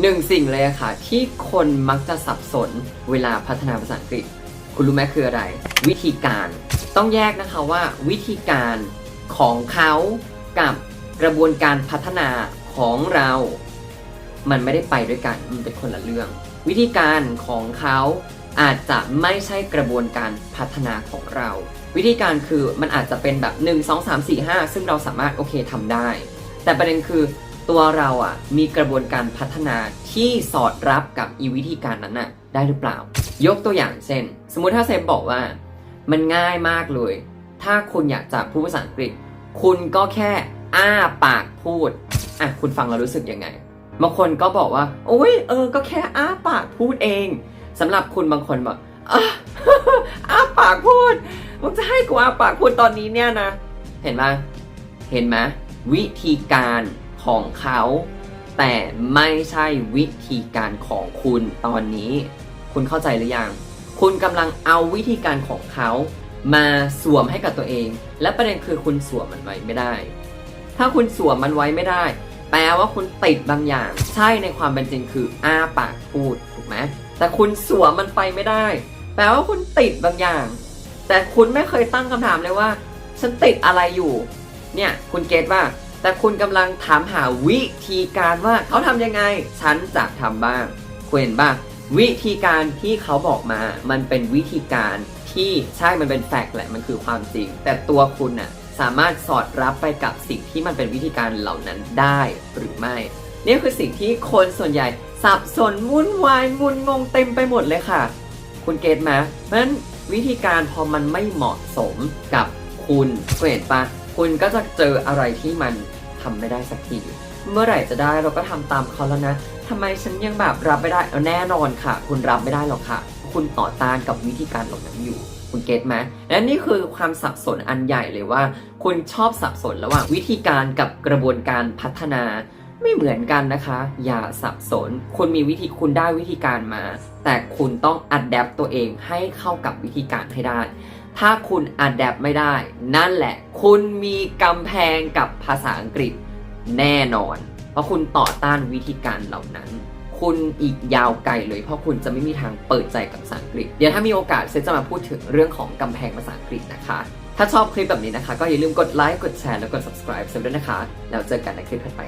หนึ่งสิ่งเลยอะค่ะ ที่คนมักจะสับสนเวลาพัฒนาภาษาอังกฤษ คุณรู้ไหมคืออะไร วิธีการต้องแยกนะคะว่าวิธีการของเขากับกระบวนการพัฒนาของเรา มันไม่ได้ไปด้วยกันมันเป็นคนละเรื่อง วิธีการของเขาอาจจะไม่ใช่กระบวนการพัฒนาของเรา วิธีการคือมันอาจจะเป็นแบบ 1 2 3 4 5 ซึ่งเราสามารถโอเคทำได้ แต่ประเด็นคือ ตัวเราอะมีกระบวนการพัฒนาที่สอดรับกับอีวิธีการนั้นน่ะได้หรือเปล่า ยกตัวอย่างเช่น สมมุติถ้าเซฟบอกว่า มันง่ายมากเลย ถ้าคุณอยากจะพูดภาษาอังกฤษ คุณก็แค่อ้าปากพูดอะคุณฟังแล้วรู้สึกยังไงบางคนก็บอกว่า โอ้ยเออ ก็แค่อ้าปากพูดเองสำหรับคุณบางคนบอกอ้าปากพูดมึงจะให้กูอ้าปากพูดตอนนี้เนี่ยนะ เห็นไหมเห็นไหมวิธีการ ของเขา แต่ไม่ใช่วิธีการของคุณตอนนี้ คุณเข้าใจหรือยัง คุณกำลังเอาวิธีการของเขา มาสวมให้กับตัวเอง และประเด็นคือคุณสวมมันไว้ไม่ได้ ถ้าคุณสวมมันไว้ไม่ได้ แปลว่าคุณติดบางอย่าง ใช่ในความเป็นจริงคืออ้าปากพูดถูกไหมแต่คุณสวมมันไปไม่ได้ แปลว่าคุณติดบางอย่าง แต่คุณไม่เคยตั้งคำถามเลยว่า ฉันติดอะไรอยู่ เนี่ย คุณเกตว่า แต่คุณกำลังถามหาวิธีการว่าเขาทำยังไง ฉันจะทำบ้างคุณเห็นบ้าง วิธีการที่เขาบอกมา มันเป็นวิธีการที่ใช่มันเป็นแฟกต์แหละมันคือความจริง แต่ตัวคุณน่ะสามารถสอดรับไปกับสิ่งที่มันเป็นวิธีการเหล่านั้นได้หรือไม่ นี่คือสิ่งที่คนส่วนใหญ่สับสนวุ่นวายงุนงงเต็มไปหมดเลยค่ะ คุณเกตไหมเพราะฉะนั้นวิธีการพอมันไม่เหมาะสมกับคุณคุณเห็นปะ คุณก็จะเจออะไรที่มันทำไม่ได้สักที เมื่อไหร่จะได้เราก็ทำตามเขาแล้วนะทำไมฉันยังแบบรับไม่ได้เอาแน่นอนค่ะ คุณรับไม่ได้หรอกค่ะ คุณต่อต้านกับวิธีการเหล่านั้นอยู่ คุณเก็ตไหมและนี่คือความสับสนอันใหญ่เลยว่า คุณชอบสับสนระหว่างวิธีการกับกระบวนการพัฒนาไม่เหมือนกันนะคะ อย่าสับสน คุณมีวิธีคุณได้วิธีการมา แต่คุณต้องอัดแอปตัวเองให้เข้ากับวิธีการให้ได้ ถ้าคุณอัดแอปไม่ได้ นั่นแหละ คุณมีกำแพงกับภาษาอังกฤษแน่นอน เพราะคุณต่อต้านวิธีการเหล่านั้น คุณอีกยาวไกลเลย เพราะคุณจะไม่มีทางเปิดใจกับภาษาอังกฤษ เดี๋ยวถ้ามีโอกาสเซจะมาพูดถึงเรื่องของกำแพงภาษาอังกฤษนะคะ ถ้าชอบคลิปแบบนี้นะคะ ก็อย่าลืมกดไลค์กดแชร์แล้วกด subscribe เซด้วยนะคะ แล้วเจอกันในคลิปถัดไป